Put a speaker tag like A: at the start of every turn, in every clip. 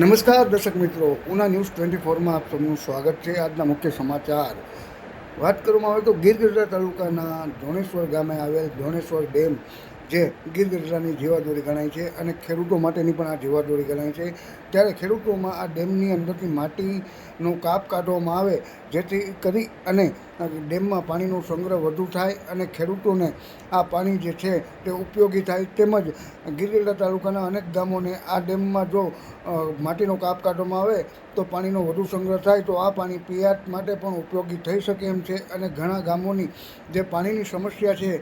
A: નમસ્કાર દર્શક મિત્રો, ઉના ન્યૂઝ ટ્વેન્ટી ફોરમાં આપ સૌનું સ્વાગત છે. આજના મુખ્ય સમાચાર. વાત કરવામાં આવે તો ગીર ગઢડા તાલુકાના ધોણેશ્વર ગામે આવેલ ધોણેશ્વર ડેમ જે ગીર ગઢડાની જીવાદોરી ગણાય છે અને ખેડૂતો માટેની પણ આ જીવાદોરી ગણાય છે. ત્યારે ખેડૂતોમાં આ ડેમની અંદરથી માટીનો કાપ કાઢવામાં આવે, જેથી કરી અને ડેમમાં પાણીનો સંગ્રહ વધુ થાય અને ખેડૂતોને આ પાણી જે છે તે ઉપયોગી થાય. તેમજ ગીરગઢડા તાલુકાના અનેક ગામોને આ ડેમમાં જો માટીનો કાપ કાઢવામાં આવે, તો પાણીનો વધુ સંગ્રહ થાય, તો આ પાણી પિયાત માટે પણ ઉપયોગી થઈ શકે એમ છે. અને ઘણા ગામોની જે પાણીની સમસ્યા છે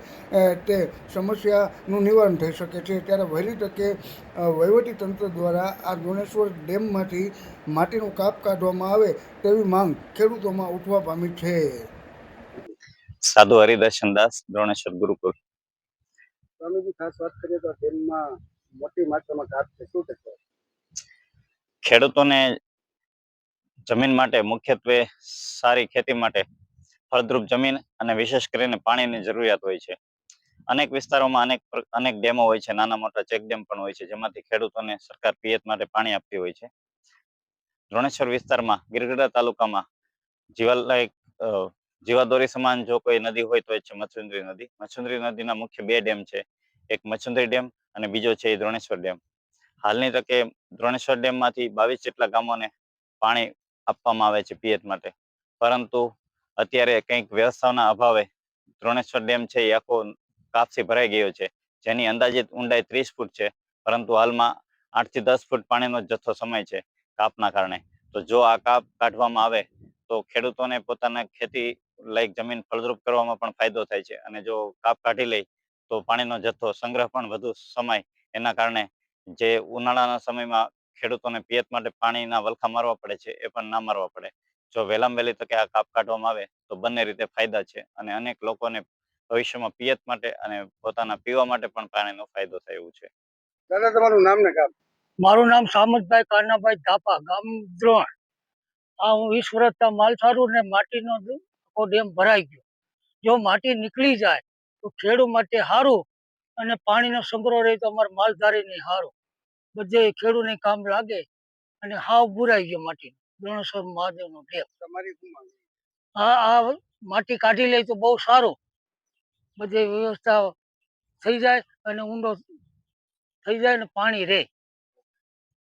A: તે તે સમસ્યાનું નિવારણ થઈ શકે છે. ત્યારે વહેલી તકે અ, વહીવટી તંત્ર દ્વારા આ દોણેશ્વર ડેમમાંથી માટીનો કાપ કાઢવામાં આવે તેવી માંગ ખેડૂતોમાં ઉઠવા પામી છે.
B: સાધુ હરિદર્શન દાસ દ્રોણેશ્વર ગુરુકુળ.
A: સ્વામીજી ખાસ વાત કરીએ તો ડેમમાં મોટી માત્રામાં કાપ છે. શું થશે
B: ખેડૂતોને જમીન માટે મુખ્યત્વે સારી ખેતી માટે ફળદ્રુપ જમીન અને વિશેષ કરીને પાણીની જરૂરિયાત હોય છે. અનેક વિસ્તારોમાં અનેક અનેક ડેમો હોય છે, નાના મોટા ચેક ડેમ પણ હોય છે, જેમાંથી ખેડૂતોને સરકાર પિયત માટે પાણી આપતી હોય છે. દ્રોણેશ્વર વિસ્તારમાં ગીરગઢડા તાલુકામાં જીવાલાયક જીવાદોરી સમાન જો કોઈ નદી હોય તો એ છે મચ્છુંદ્રી નદી. મચ્છુંદ્રી નદીના મુખ્ય બે ડેમ છે, એક મચ્છુંદ્રી ડેમ અને બીજો છે એ દ્રોણેશ્વર ડેમ. હાલની તકે દ્રોણેશ્વર ડેમમાંથી બાવીસ જેટલા ગામોને પાણી આપવામાં આવે છે પિયત માટે. પરંતુ અત્યારે કંઈક વ્યવસ્થાના અભાવે દ્રોણેશ્વર ડેમ છે એ આખો કાપથી ભરાઈ ગયો છે. જેની અંદાજિત ઊંડાઈ ત્રીસ ફૂટ છે, પરંતુ હાલમાં આઠથી દસ ફૂટ પાણીનો જથ્થો સમય છે કાપના કારણે. તો જો આ કાપ કાઢવામાં આવે, તો ખેડૂતોને પોતાના ખેતી લાયક જમીન ફળદ્રુપ કરવામાં પણ ફાયદો થાય છે. અને જો કાપ કાઢી લે તો પાણીનો જથ્થો સંગ્રહ પણ વધુ સમય, એના કારણે જે ઉનાળાના સમયમાં ખેડૂતોને પિયત માટે પાણીના વલખા મારવા પડે છે, એ પણ ના મારવા પડે. જો વહેલામાં વહેલી તકે આ કાપ કાઢવામાં આવે, તો બંને રીતે ફાયદા છે. અને અનેક લોકોને ભવિષ્યમાં પિયત માટે અને પોતાના પીવા માટે પણ પાણીનો ફાયદો થાય એવું છે.
A: દાદા તમારું નામ ને કાપ
C: મારું નામ સામંતભાઈ કાનાભાઈ ધાપા ગામ દ્રોણ. આ હું વીસ વર્ષના માલ સારું ને માટીનો આખો ડેમ ભરાઈ ગયો. જો માટી નીકળી જાય તો ખેડૂત માટે સારું અને પાણીનો સંગ્રહ રહે તો અમારે માલધારીને સારું બધે ખેડૂતને કામ લાગે અને હાવ બુરાઈ ગયો માટી. દ્રોણેશ્વર મહાદેવનો ડેમ.
A: તમારી હા
C: આ આ માટી કાઢી લે તો બહુ સારું. બધી વ્યવસ્થા થઈ જાય અને ઊંડો થઈ જાય ને પાણી રહે.